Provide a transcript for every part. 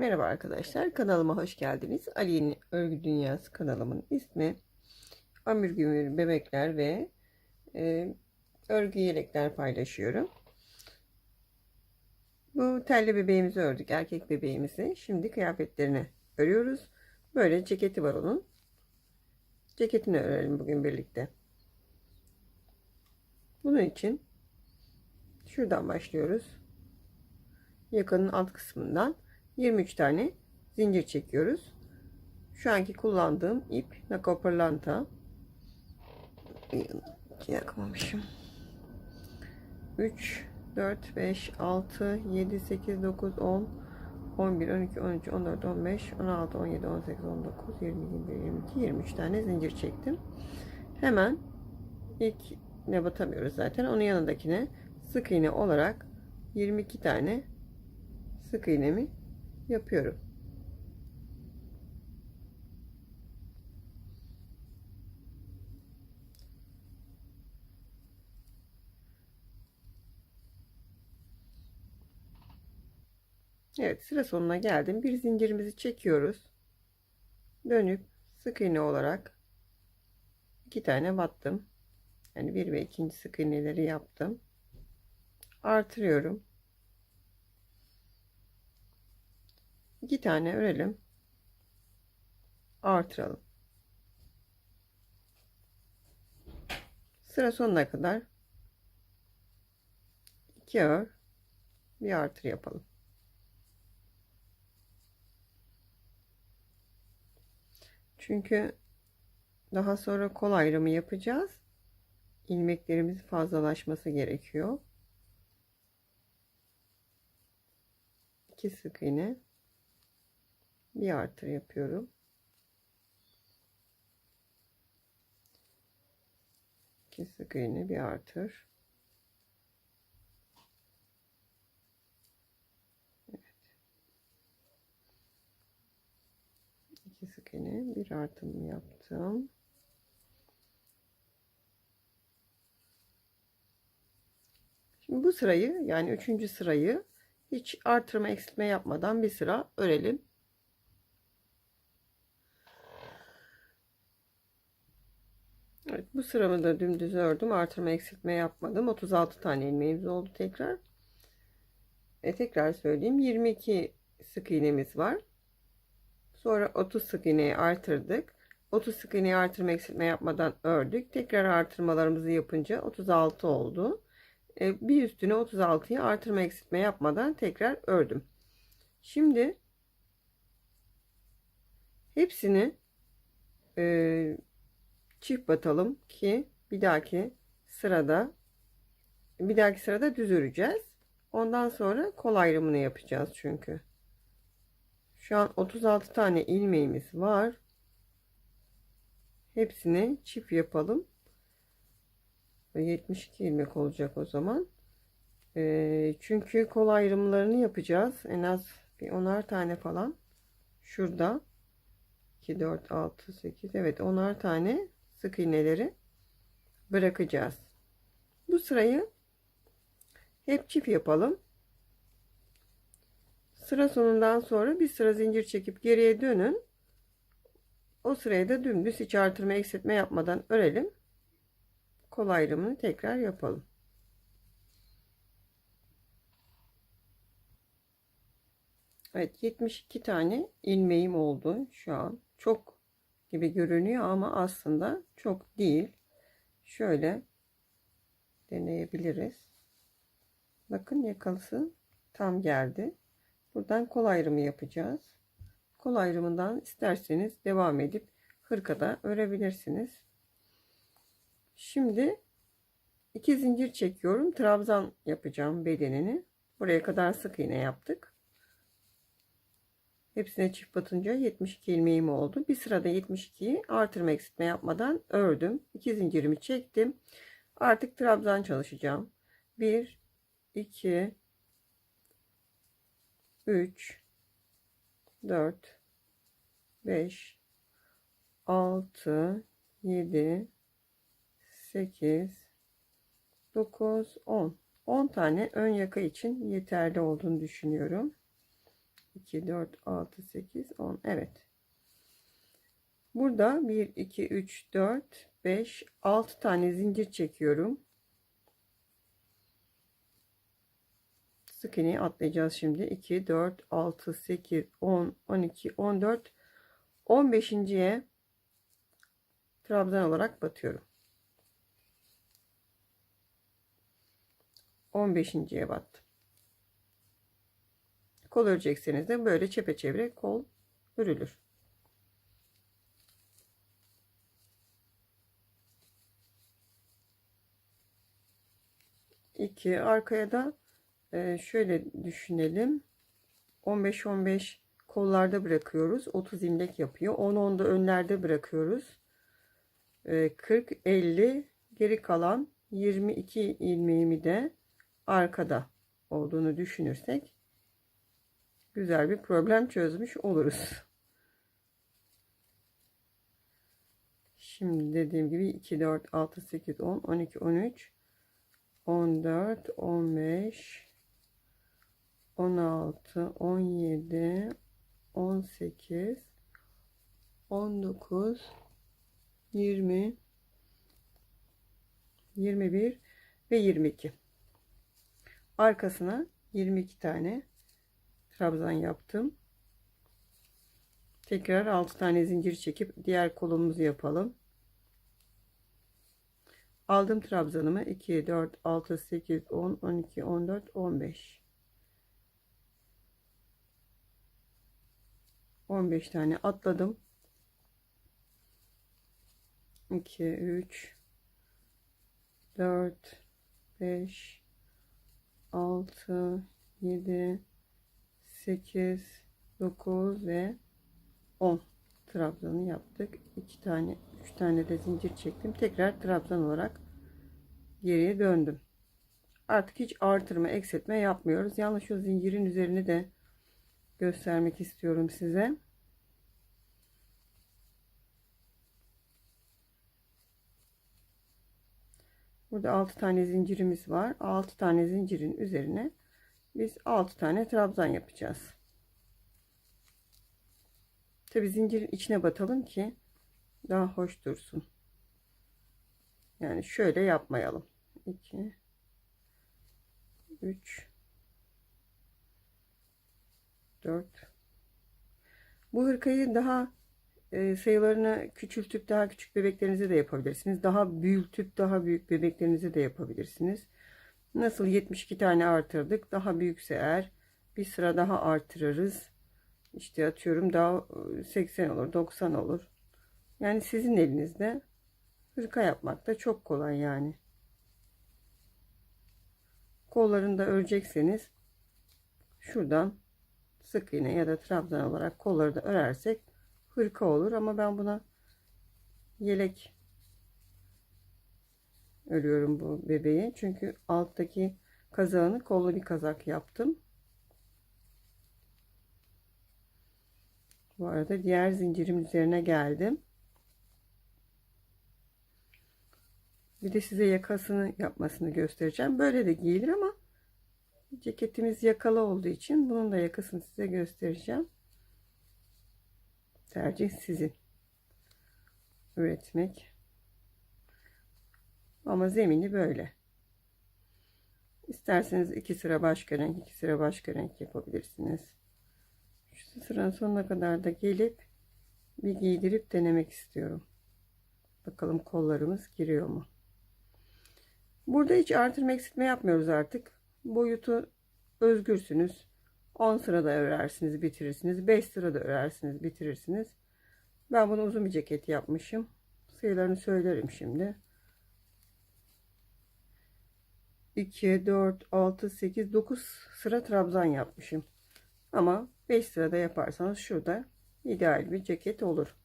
Merhaba arkadaşlar, kanalıma hoş geldiniz. Ali'nin Örgü Dünyası kanalımın ismi. Amürgümür bebekler ve e, örgü yelekler paylaşıyorum. Bu telli bebeğimizi ördük, erkek bebeğimizi. Şimdi kıyafetlerini örüyoruz. Böyle ceketi var onun. Ceketini örelim bugün birlikte. Bunun için şuradan başlıyoruz. Yakanın alt kısmından 23 tane zincir çekiyoruz. Şu anki kullandığım ip Nako Pırlanta. Yakmamışım. 3, 4, 5, 6, 7, 8, 9, 10, 11, 12, 13, 14, 15, 16, 17, 18, 19, 20, 21, 22, 23 tane zincir çektim. Hemen ilk ne batamıyoruz zaten. Onun yanındakine sık iğne olarak 22 tane sık iğnemi yapıyorum. Evet sıra sonuna geldim. Bir zincirimizi çekiyoruz. Dönüp sık iğne olarak iki tane battım. Yani bir ve ikinci sık iğneleri yaptım. Artırıyorum. İki tane örelim. Artıralım. Sıra sonuna kadar iki ör bir artır yapalım. Çünkü daha sonra kol ayrımı yapacağız. İlmeklerimiz fazlalaşması gerekiyor. İki sık iğne bir artır yapıyorum. İki sık iğne bir artır. Evet. İki sık iğne bir artım yaptım. Şimdi bu sırayı yani üçüncü sırayı hiç artırma eksiltme yapmadan bir sıra örelim. Evet, bu sıramı da dümdüz ördüm. Artırma eksiltme yapmadım. 36 tane ilmeğimiz oldu tekrar. E tekrar söyleyeyim. 22 sık iğnemiz var. Sonra 30 sık iğneyi artırdık. 30 sık iğneyi artırma eksiltme yapmadan ördük. Tekrar artırmalarımızı yapınca 36 oldu. E, bir üstüne 36'yı artırma eksiltme yapmadan tekrar ördüm. Şimdi hepsini e, çift batalım ki bir dahaki sırada bir dahaki sırada düz öreceğiz. Ondan sonra kol ayrımını yapacağız çünkü. Şu an 36 tane ilmeğimiz var. Hepsini çift yapalım. 72 ilmek olacak o zaman. Ee, çünkü kol ayrımlarını yapacağız. En az bir onar tane falan. Şurada. 2, 4, 6, 8. Evet onar tane sık iğneleri bırakacağız. Bu sırayı hep çift yapalım. Sıra sonundan sonra bir sıra zincir çekip geriye dönün. O sırayı da dümdüz hiç artırma eksiltme yapmadan örelim. Kol ayrımını tekrar yapalım. Evet 72 tane ilmeğim oldu şu an. Çok gibi görünüyor ama aslında çok değil. Şöyle deneyebiliriz. Bakın yakalısı tam geldi. Buradan kol ayrımı yapacağız. Kol ayrımından isterseniz devam edip hırkada örebilirsiniz. Şimdi iki zincir çekiyorum. Trabzan yapacağım bedenini. Buraya kadar sık iğne yaptık. Hepsine çift batınca 72 ilmeğim oldu. Bir sırada 72'yi artırma eksiltme yapmadan ördüm. 2 zincirimi çektim. Artık trabzan çalışacağım. 1 2 3 4 5 6 7 8 9 10 10 tane ön yaka için yeterli olduğunu düşünüyorum. 2, 4, 6, 8, 10. Evet. Burada 1, 2, 3, 4, 5, 6 tane zincir çekiyorum. Sık iğneyi atlayacağız şimdi. 2, 4, 6, 8, 10, 12, 14, 15.ye trabzan olarak batıyorum. 15.ye battım. Kol örecekseniz de böyle çepeçevre kol örülür. İki arkaya da e, şöyle düşünelim. 15 15 kollarda bırakıyoruz. 30 ilmek yapıyor. 10 10 da önlerde bırakıyoruz. E, 40 50 geri kalan 22 ilmeğimi de arkada olduğunu düşünürsek güzel bir problem çözmüş oluruz. Şimdi dediğim gibi 2 4 6 8 10 12 13 14 15 16 17 18 19 20 21 ve 22 arkasına 22 tane trabzan yaptım. Tekrar 6 tane zincir çekip diğer kolumuzu yapalım. Aldım trabzanımı. 2 4 6 8 10 12 14 15 15 tane atladım. 2 3 4 5 6 7 8 9 ve 10 trabzanı yaptık. 2 tane 3 tane de zincir çektim. Tekrar trabzan olarak geriye döndüm. Artık hiç artırma eksiltme yapmıyoruz. Yalnız şu zincirin üzerine de göstermek istiyorum size. Burada 6 tane zincirimiz var. 6 tane zincirin üzerine biz 6 tane trabzan yapacağız. Tabi zincirin içine batalım ki daha hoş dursun. Yani şöyle yapmayalım. 2 3 4 Bu hırkayı daha e, sayılarını küçültüp daha küçük bebeklerinize de yapabilirsiniz. Daha büyütüp daha büyük bebeklerinize de yapabilirsiniz. Nasıl 72 tane artırdık. Daha büyükse eğer bir sıra daha artırırız. İşte atıyorum daha 80 olur 90 olur. Yani sizin elinizde hırka yapmak da çok kolay yani. Kollarını da örecekseniz şuradan sık iğne ya da trabzan olarak kolları da örersek hırka olur ama ben buna yelek örüyorum bu bebeği. Çünkü alttaki kazağını kollu bir kazak yaptım. Bu arada diğer zincirim üzerine geldim. Bir de size yakasını yapmasını göstereceğim. Böyle de giyilir ama ceketimiz yakalı olduğu için bunun da yakasını size göstereceğim. Tercih sizin. Üretmek ama zemini böyle. İsterseniz iki sıra başka renk iki sıra başka renk yapabilirsiniz. Şu sıranın sonuna kadar da gelip bir giydirip denemek istiyorum. Bakalım kollarımız giriyor mu? Burada hiç artırma eksiltme yapmıyoruz artık. Boyutu özgürsünüz. 10 sırada örersiniz bitirirsiniz. 5 sırada örersiniz bitirirsiniz. Ben bunu uzun bir ceket yapmışım. Sayılarını söylerim şimdi 2 4 6 8 9 sıra trabzan yapmışım. Ama 5 sırada yaparsanız şurada ideal bir ceket olur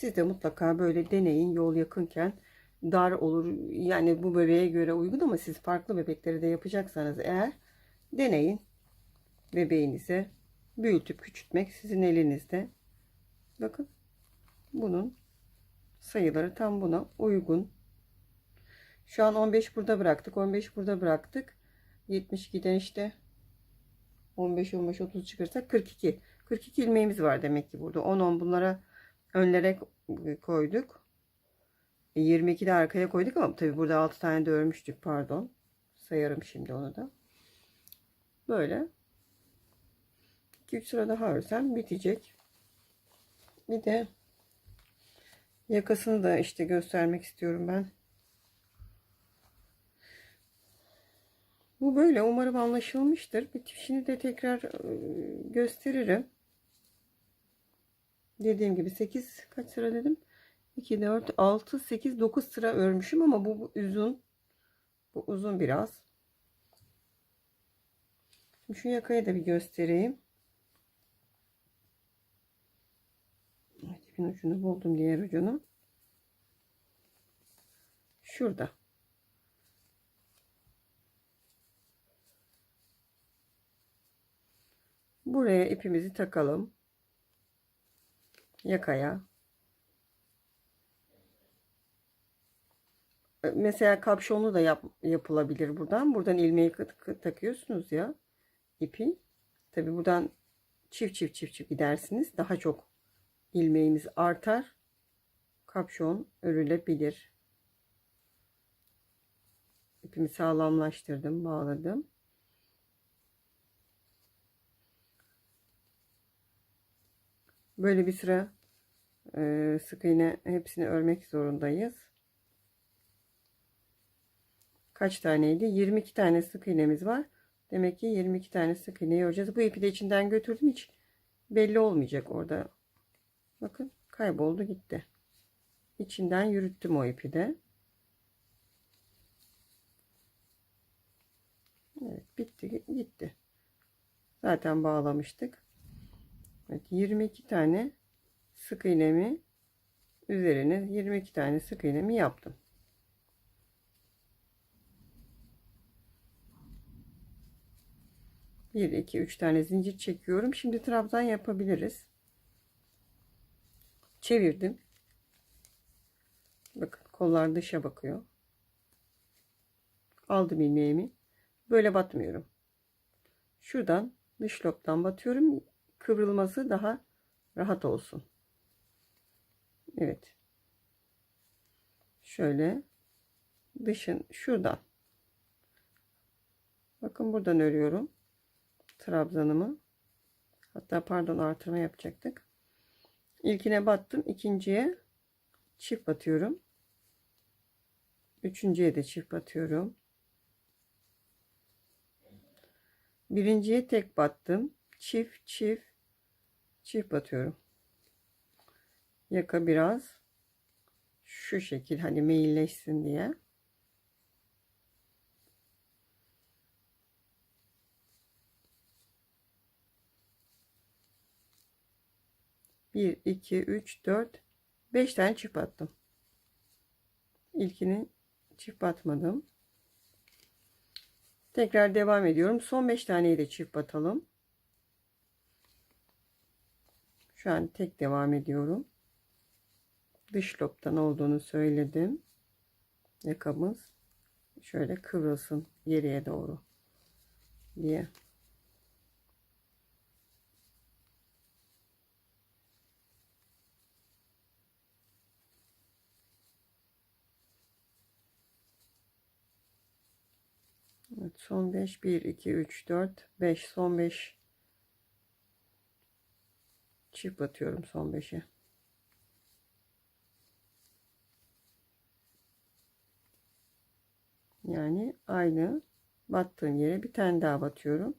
Siz de mutlaka böyle deneyin yol yakınken dar olur. Yani bu bebeğe göre uygun ama siz farklı bebekleri de yapacaksanız eğer deneyin. Bebeğinize büyütüp küçültmek sizin elinizde. Bakın bunun sayıları tam buna uygun. Şu an 15 burada bıraktık. 15 burada bıraktık. 72'den işte 15 15 30 çıkarırsak 42. 42 ilmeğimiz var demek ki burada. 10 10 bunlara önlere koyduk. 22 de arkaya koyduk ama tabi burada 6 tane de örmüştük pardon. Sayarım şimdi onu da. Böyle. 2-3 sıra daha örsem bitecek. Bir de yakasını da işte göstermek istiyorum ben. Bu böyle. Umarım anlaşılmıştır. Bitişini de tekrar e, gösteririm. Dediğim gibi 8 kaç sıra dedim? 2, 4, 6, 8, 9 sıra örmüşüm ama bu, bu uzun. Bu uzun biraz. Şimdi şu yakayı da bir göstereyim. İpin ucunu buldum diğer ucunu. Şurada. Buraya ipimizi takalım. Yakaya. Mesela kapşonlu da yap, yapılabilir buradan. Buradan ilmeği takıyorsunuz ya ipi. Tabi buradan çift çift çift çift gidersiniz. Daha çok ilmeğimiz artar. Kapşon örülebilir. İpimi sağlamlaştırdım, bağladım. Böyle bir sıra e, sık iğne hepsini örmek zorundayız. Kaç taneydi? 22 tane sık iğnemiz var. Demek ki 22 tane sık iğne öreceğiz. Bu ipi de içinden götürdüm hiç belli olmayacak orada. Bakın kayboldu gitti. İçinden yürüttüm o ipi de. Evet bitti gitti. Zaten bağlamıştık. Evet 22 tane sık iğnemi üzerine 22 tane sık iğnemi yaptım. Bir, iki, üç tane zincir çekiyorum. Şimdi trabzan yapabiliriz. Çevirdim. Bakın kollar dışa bakıyor. Aldım ilmeğimi. Böyle batmıyorum. Şuradan dış lobdan batıyorum kıvrılması daha rahat olsun. Evet. Şöyle dışın şuradan. Bakın buradan örüyorum. Trabzanımı. Hatta pardon artırma yapacaktık. İlkine battım. ikinciye çift batıyorum. Üçüncüye de çift batıyorum. Birinciye tek battım. Çift çift çift batıyorum. Yaka biraz şu şekil hani meyilleşsin diye. Bir, iki, üç, dört, beş tane çift attım. İlkini çift batmadım. Tekrar devam ediyorum. Son beş taneyi de çift batalım. Şu an tek devam ediyorum. Dış lobtan olduğunu söyledim. Yakamız şöyle kıvrılsın geriye doğru diye. Evet, son 5 1 2 3 4 5 son 5 çift batıyorum son 5'e. Yani aynı battığım yere bir tane daha batıyorum.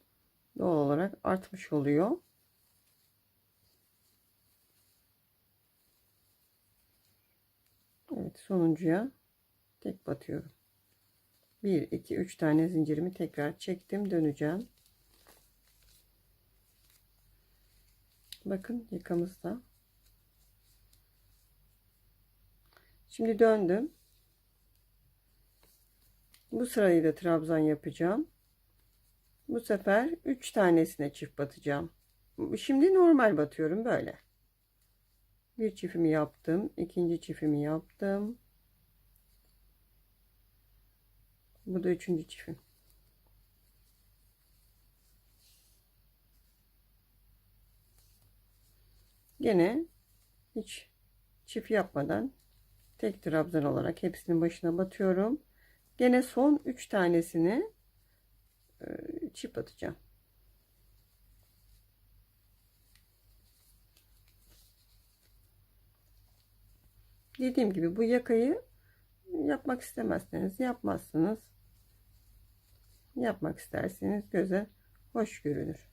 Doğal olarak artmış oluyor. Evet sonuncuya tek batıyorum. 1 2 3 tane zincirimi tekrar çektim döneceğim. Bakın yakamızda. Şimdi döndüm. Bu sırayı da trabzan yapacağım. Bu sefer 3 tanesine çift batacağım. Şimdi normal batıyorum böyle. Bir çiftimi yaptım. ikinci çiftimi yaptım. Bu da üçüncü çiftim. Gene hiç çift yapmadan tek trabzan olarak hepsinin başına batıyorum. Gene son 3 tanesini e, çift atacağım. Dediğim gibi bu yakayı yapmak istemezseniz yapmazsınız. Yapmak isterseniz göze hoş görünür.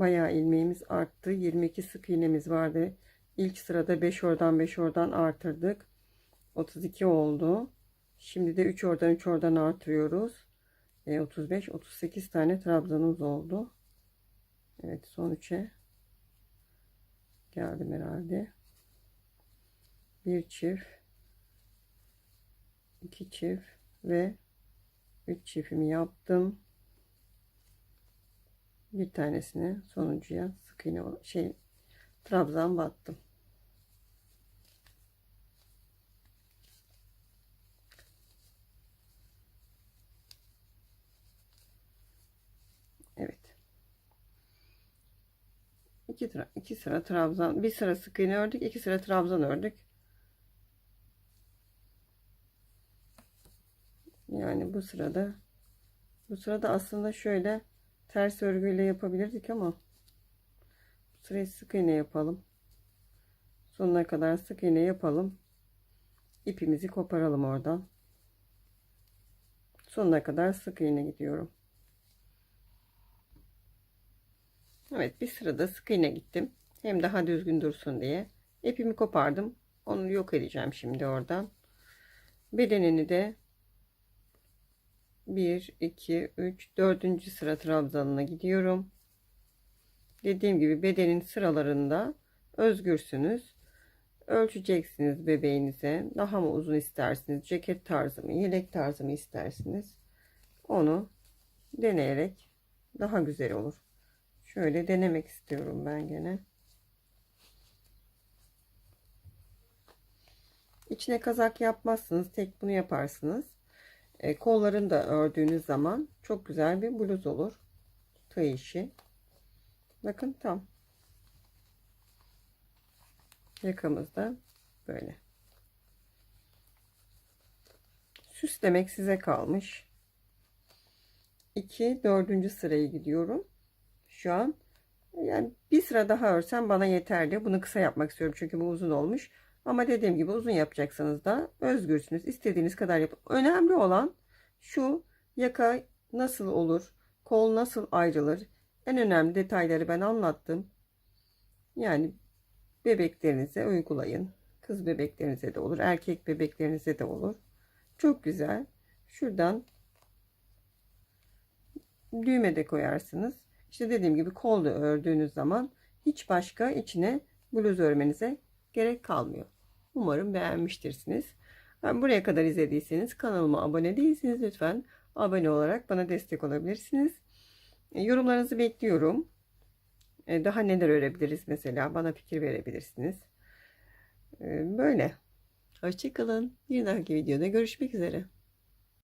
Bayağı ilmeğimiz arttı. 22 sık iğnemiz vardı. İlk sırada 5 oradan 5 oradan artırdık. 32 oldu. Şimdi de 3 oradan 3 oradan artırıyoruz. E, 35 38 tane trabzanımız oldu. Evet son 3'e geldim herhalde. Bir çift, iki çift ve üç çiftimi yaptım. Bir tanesini sonuncuya sık iğne şey trabzan battım. Evet. İki, iki sıra trabzan, bir sıra sık iğne ördük, iki sıra trabzan ördük. Yani bu sırada bu sırada aslında şöyle ters örgüyle yapabilirdik ama bu sırayı sık iğne yapalım. Sonuna kadar sık iğne yapalım. İpimizi koparalım oradan. Sonuna kadar sık iğne gidiyorum. Evet bir sırada sık iğne gittim. Hem daha düzgün dursun diye. İpimi kopardım. Onu yok edeceğim şimdi oradan. Bedenini de 1, 2, 3, 4. sıra trabzanına gidiyorum. Dediğim gibi bedenin sıralarında özgürsünüz. Ölçeceksiniz bebeğinize. Daha mı uzun istersiniz? Ceket tarzı mı? Yelek tarzı mı istersiniz? Onu deneyerek daha güzel olur. Şöyle denemek istiyorum ben gene. İçine kazak yapmazsınız. Tek bunu yaparsınız. E, kollarını da ördüğünüz zaman çok güzel bir bluz olur. Tığ işi. Bakın tam. Yakamız da böyle. Süslemek size kalmış. 2 4. sıraya gidiyorum. Şu an yani bir sıra daha örsem bana yeterli. Bunu kısa yapmak istiyorum çünkü bu uzun olmuş. Ama dediğim gibi uzun yapacaksanız da özgürsünüz. İstediğiniz kadar yapın. Önemli olan şu yaka nasıl olur? Kol nasıl ayrılır? En önemli detayları ben anlattım. Yani bebeklerinize uygulayın. Kız bebeklerinize de olur. Erkek bebeklerinize de olur. Çok güzel. Şuradan düğme de koyarsınız. İşte dediğim gibi kol da ördüğünüz zaman hiç başka içine bluz örmenize gerek kalmıyor. Umarım beğenmiştirsiniz. Ben buraya kadar izlediyseniz kanalıma abone değilsiniz lütfen abone olarak bana destek olabilirsiniz. E, yorumlarınızı bekliyorum. E, daha neler örebiliriz mesela bana fikir verebilirsiniz. E, böyle. Hoşçakalın. Bir dahaki videoda görüşmek üzere.